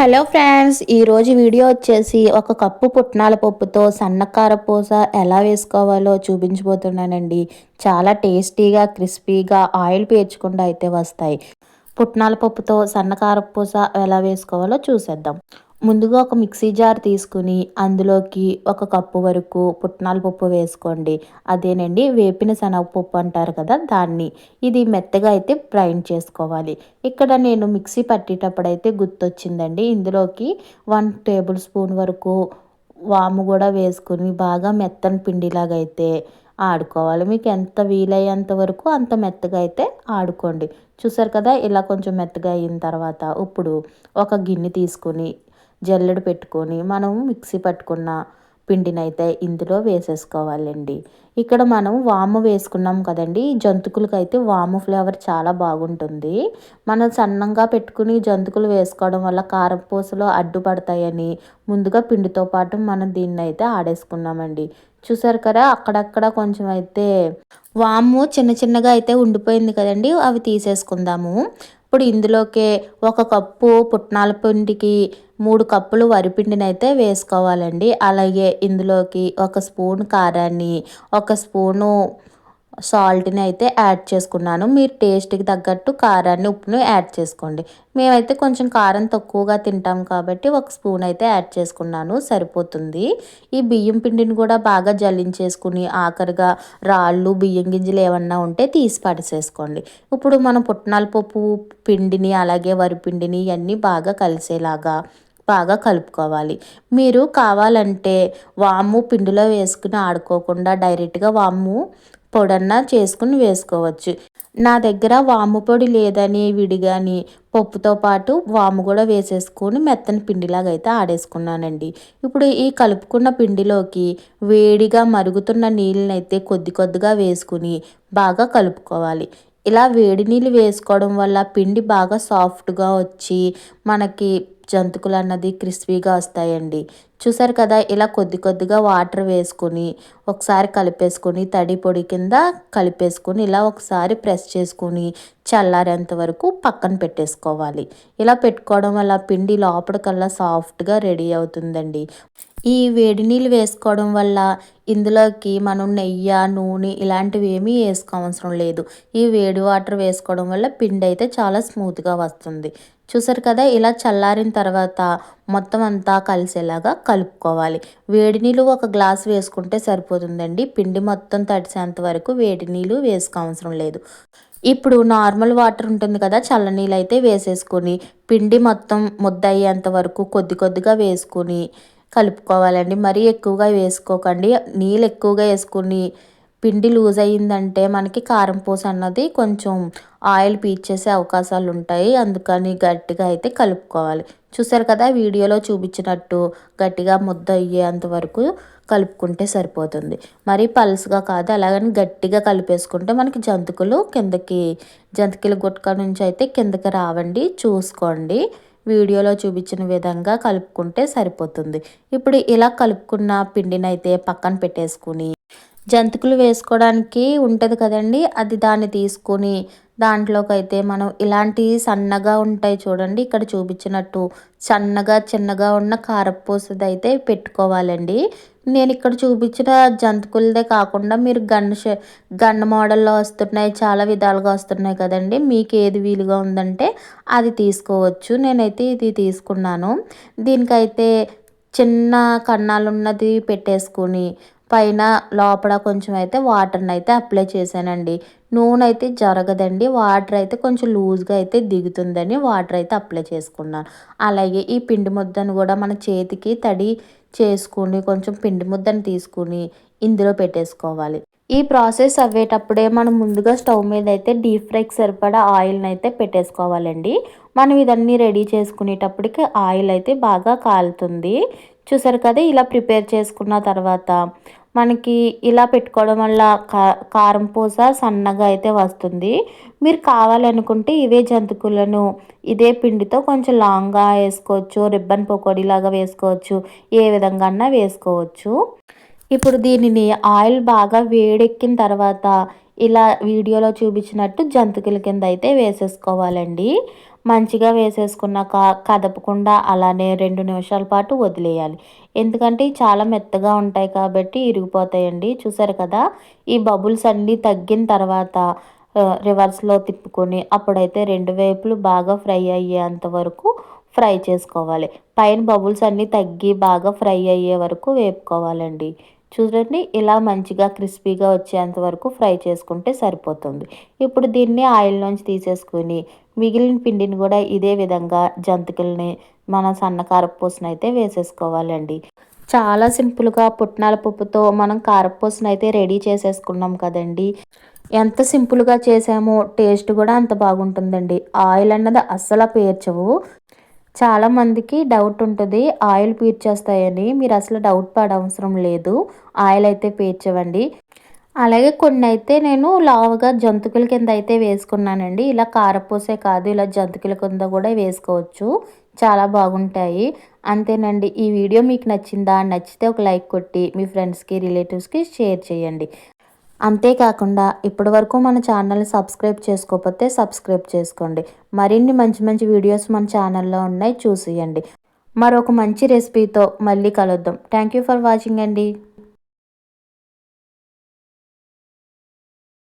Hello friends ఈరోజు video వచ్చేసి ఒక కప్పు పుట్నాల పప్పుతో సన్నకార పూస ఎలా వేసుకోవాలో చూపించబోతున్నానండి. చాలా టేస్టీగా క్రిస్పీగా ఆయిల్ పేర్చకుండా అయితే వస్తాయి. పుట్నాల పప్పుతో సన్నకార పూస ఎలా వేసుకోవాలో చూసేద్దాం. ముందుగా ఒక మిక్సీ జార్ తీసుకుని అందులోకి ఒక కప్పు వరకు పుట్నాల పప్పు వేసుకోండి. అదేనండి వేపిన శనగపప్పు అంటారు కదా దాన్ని. ఇది మెత్తగా అయితే గ్రైండ్ చేసుకోవాలి. ఇక్కడ నేను మిక్సీ పట్టేటప్పుడు అయితే గుర్తొచ్చిందండి. ఇందులోకి వన్ టేబుల్ స్పూన్ వరకు వాము కూడా వేసుకుని బాగా మెత్తని పిండిలాగా అయితే ఆడుకోవాలి. మీకు ఎంత వీలయ్యేంత వరకు అంత మెత్తగా అయితే ఆడుకోండి. చూసారు కదా ఇలా కొంచెం మెత్తగా అయిన తర్వాత ఇప్పుడు ఒక గిన్నె తీసుకుని జల్లెడ పెట్టుకొని మనం మిక్సీ పట్టుకున్న పిండినైతే ఇందులో వేసేసుకోవాలండి. ఇక్కడ మనం వాము వేసుకున్నాం కదండి జంతుకులకి అయితే వాము ఫ్లేవర్ చాలా బాగుంటుంది. మనం సన్నంగా పెట్టుకుని జంతుకులు వేసుకోవడం వల్ల కారపూసలు అడ్డుపడతాయని ముందుగా పిండితో పాటు మనం దీన్ని అయితే ఆడేసుకున్నామండి. చూసారు కదా అక్కడక్కడ కొంచెం అయితే వాము చిన్న చిన్నగా అయితే ఉండిపోయింది కదండి అవి తీసేసుకుందాము. ఇప్పుడు ఇందులోకే ఒక కప్పు పుట్నాల పిండికి మూడు కప్పులు వరిపిండిని అయితే వేసుకోవాలండి. అలాగే ఇందులోకి ఒక స్పూన్ కారాన్ని ఒక స్పూను సాల్ట్ని అయితే యాడ్ చేసుకున్నాను. మీరు టేస్ట్కి తగ్గట్టు కారాన్ని ఉప్పును యాడ్ చేసుకోండి. మేమైతే కొంచెం కారం తక్కువగా తింటాం కాబట్టి ఒక స్పూన్ అయితే యాడ్ చేసుకున్నాను. సరిపోతుంది. ఈ బియ్యం పిండిని కూడా బాగా జల్లించేసుకుని ఆఖరిగా రాళ్ళు బియ్యం గింజలు ఏమన్నా ఉంటే తీసి పడిసేసుకోండి. ఇప్పుడు మనం పుట్నాల పప్పు పిండిని అలాగే వరిపిండిని ఇవన్నీ బాగా కలిసేలాగా బాగా కలుపుకోవాలి. మీరు కావాలంటే వాము పిండిలో వేసుకుని ఆడుకోకుండా డైరెక్ట్గా వాము పొడన్నా చేసుకుని వేసుకోవచ్చు. నా దగ్గర వాము పొడి లేదని విడిగాని పప్పుతో పాటు వాము కూడా వేసేసుకొని మెత్తని పిండిలాగా అయితే ఆడేసుకున్నానండి. ఇప్పుడు ఈ కలుపుకున్న పిండిలోకి వేడిగా మరుగుతున్న నీళ్ళని అయితే కొద్ది కొద్దిగా వేసుకుని బాగా కలుపుకోవాలి. ఇలా వేడి నీళ్ళు వేసుకోవడం వల్ల పిండి బాగా సాఫ్ట్గా వచ్చి మనకి జంతుకులు అన్నది క్రిస్పీగా వస్తాయండి. చూసారు కదా ఇలా కొద్ది కొద్దిగా వాటర్ వేసుకొని ఒకసారి కలిపేసుకొని తడి పొడి కింద కలిపేసుకొని ఇలా ఒకసారి ప్రెస్ చేసుకొని చల్లారేంత వరకు పక్కన పెట్టేసుకోవాలి. ఇలా పెట్టుకోవడం వల్ల పిండి లోపలికల్లా సాఫ్ట్గా రెడీ అవుతుందండి. ఈ వేడి నీళ్ళు వేసుకోవడం వల్ల ఇందులోకి మనం నెయ్యి నూనె ఇలాంటివి ఏమీ వేసుకోవసరం లేదు. ఈ వేడి వాటర్ వేసుకోవడం వల్ల పిండి అయితే చాలా స్మూత్గా వస్తుంది. చూసారు కదా ఇలా చల్లారిన తర్వాత మొత్తం అంతా కలిసేలాగా కలుపుకోవాలి. వేడి నీళ్ళు ఒక గ్లాస్ వేసుకుంటే సరిపోతుందండి. పిండి మొత్తం తడిసేంత వరకు వేడి నీళ్ళు వేసుకోవసరం లేదు. ఇప్పుడు నార్మల్ వాటర్ ఉంటుంది కదా చల్లనీళ్ళు అయితే వేసేసుకొని పిండి మొత్తం ముద్ద అయ్యేంత వరకు కొద్ది కొద్దిగా వేసుకొని కలుపుకోవాలండి. మరీ ఎక్కువగా వేసుకోకండి. నీళ్ళు ఎక్కువగా వేసుకుని పిండి లూజ్ అయ్యిందంటే మనకి కారం పూస అన్నది కొంచెం ఆయిల్ పీల్చేసే అవకాశాలు ఉంటాయి. అందుకని గట్టిగా అయితే కలుపుకోవాలి. చూసారు కదా వీడియోలో చూపించినట్టు గట్టిగా ముద్ద అయ్యేంత వరకు కలుపుకుంటే సరిపోతుంది. మరి పల్స్గా కాదు అలాగని గట్టిగా కలిపేసుకుంటే మనకి జంతుకులు కిందకి జంతికల గుట్క నుంచి అయితే కిందకి రావండి. చూసుకోండి. వీడియోలో చూపించిన విధంగా కలుపుకుంటే సరిపోతుంది. ఇప్పుడు ఇలా కలుపుకున్న పిండిని అయితే పక్కన పెట్టేసుకుని జంతికలు వేసుకోవడానికి ఉంటుంది కదండి అది దాన్ని తీసుకొని దాంట్లోకి అయితే మనం ఇలాంటి సన్నగా ఉంటాయి చూడండి ఇక్కడ చూపించినట్టు సన్నగా చిన్నగా ఉన్న కారపూసది అయితే పెట్టుకోవాలండి. నేను ఇక్కడ చూపించిన జంతుకులదే కాకుండా మీరు గన్ గన్ మోడల్లో వస్తున్నాయి చాలా విధాలుగా వస్తున్నాయి కదండి మీకు ఏది వీలుగా ఉందంటే అది తీసుకోవచ్చు. నేనైతే ఇది తీసుకున్నాను. దీనికైతే చిన్న కన్నాలు ఉన్నది పెట్టేసుకొని పైన లోపల కొంచెం అయితే వాటర్ని అయితే అప్లై చేశానండి. నూనె అయితే జరగదండి. వాటర్ అయితే కొంచెం లూజ్గా అయితే దిగుతుందని వాటర్ అయితే అప్లై చేసుకున్నాను. అలాగే ఈ పిండి ముద్దను కూడా మన చేతికి తడి చేసుకుని కొంచెం పిండి ముద్దను తీసుకుని ఇందులో పెట్టేసుకోవాలి. ఈ ప్రాసెస్ అవ్వేటప్పుడే మనం ముందుగా స్టవ్ మీద అయితే డీప్ ఫ్రైకి సరిపడా ఆయిల్ని అయితే పెట్టేసుకోవాలండి. మనం ఇదన్నీ రెడీ చేసుకునేటప్పటికి ఆయిల్ అయితే బాగా కాలుతుంది. చూసారు కదా ఇలా ప్రిపేర్ చేసుకున్న తర్వాత మనకి ఇలా పెట్టుకోవడం వల్ల కా కారం పూస సన్నగా అయితే వస్తుంది. మీరు కావాలనుకుంటే ఇవే జంతుకులను ఇదే పిండితో కొంచెం లాంగ్గా వేసుకోవచ్చు రిబ్బన్ పకోడీలాగా వేసుకోవచ్చు ఏ విధంగా వేసుకోవచ్చు. ఇప్పుడు దీనిని ఆయిల్ బాగా వేడెక్కిన తర్వాత ఇలా వీడియోలో చూపించినట్టు జంతికల కింద అయితే వేసేసుకోవాలండి. మంచిగా వేసేసుకున్నాక కదపకుండా అలానే రెండు నిమిషాల పాటు వదిలేయాలి. ఎందుకంటే చాలా మెత్తగా ఉంటాయి కాబట్టి ఇరిగిపోతాయండి. చూసారు కదా? ఈ బబుల్స్ అన్నీ తగ్గిన తర్వాత రివర్స్లో తిప్పుకొని అప్పుడైతే రెండు వైపులు బాగా ఫ్రై అయ్యేంత వరకు ఫ్రై చేసుకోవాలి. పైన బబుల్స్ అన్నీ తగ్గి బాగా ఫ్రై అయ్యే వరకు వేపుకోవాలండి. చూడండి ఇలా మంచిగా క్రిస్పీగా వచ్చేంత వరకు ఫ్రై చేసుకుంటే సరిపోతుంది. ఇప్పుడు దీన్ని ఆయిల్ నుంచి తీసేసుకుని మిగిలిన పిండిని కూడా ఇదే విధంగా జంతికల్ని మన సన్న కారపూసను అయితే వేసేసుకోవాలండి. చాలా సింపుల్గా పుట్నాల పప్పుతో మనం కారపూసను అయితే రెడీ చేసేసుకున్నాం కదండి. ఎంత సింపుల్గా చేసామో టేస్ట్ కూడా అంత బాగుంటుందండి. ఆయిల్ అన్నది అస్సలు పేర్చవు. చాలామందికి డౌట్ ఉంటుంది. ఆయిల్ పీర్చేస్తాయని మీరు అసలు డౌట్ పడవసరం లేదు. ఆయిల్ అయితే పీర్చవండి అలాగే కొన్ని అయితే నేను లావుగా జంతుకుల కింద అయితే వేసుకున్నానండి. ఇలా కారపూసే కాదు ఇలా జంతుకుల కింద కూడా వేసుకోవచ్చు. చాలా బాగుంటాయి. అంతేనండి. ఈ వీడియో మీకు నచ్చిందా? నచ్చితే ఒక లైక్ కొట్టి మీ ఫ్రెండ్స్కి రిలేటివ్స్కి షేర్ చేయండి. అంతేకాకుండా ఇప్పటి వరకు మన ఛానల్ని సబ్స్క్రైబ్ చేసుకోకపోతే సబ్స్క్రైబ్ చేసుకోండి. మరిన్ని మంచి మంచి వీడియోస్ మన ఛానల్లో ఉన్నాయి. చూసేయండి. మరొక మంచి రెసిపీతో మళ్ళీ కలుద్దాం. థ్యాంక్ యూ ఫర్ వాచింగ్ అండి.